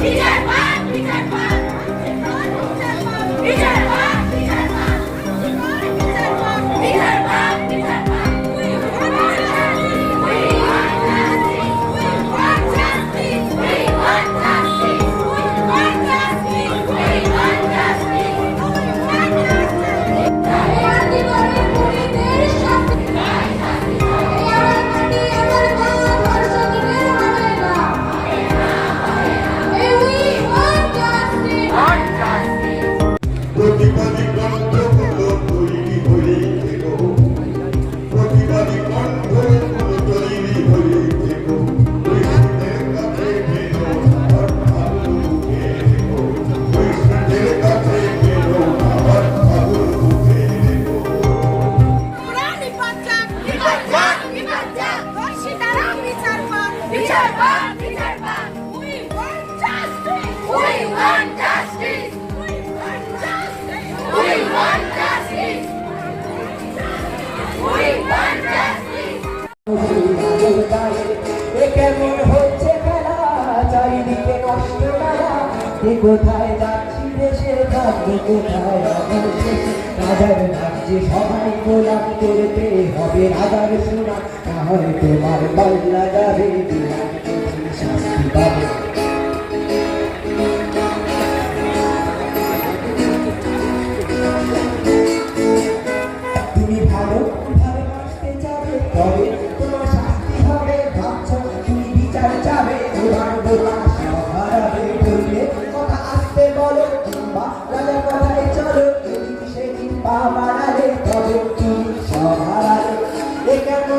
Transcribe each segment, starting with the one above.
ที่ไหนวะ খেলা চারিদিকে নষ্ট মেলা এ কোথায় যাচ্ছি রাজার রাজ্যে সবাই গোলাপ করতে হবে রাজার সোনা না হয় তোমার বাল্লা যাবে তুমি ভালো, ভালোবাসতে যাবে তবে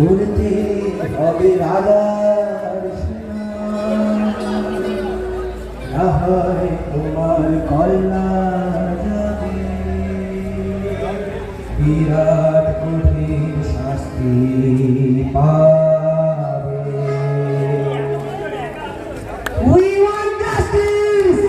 করতে হবে রাজার না হয় তোমার কল্যাণ বিরাট কঠিন শাস্তি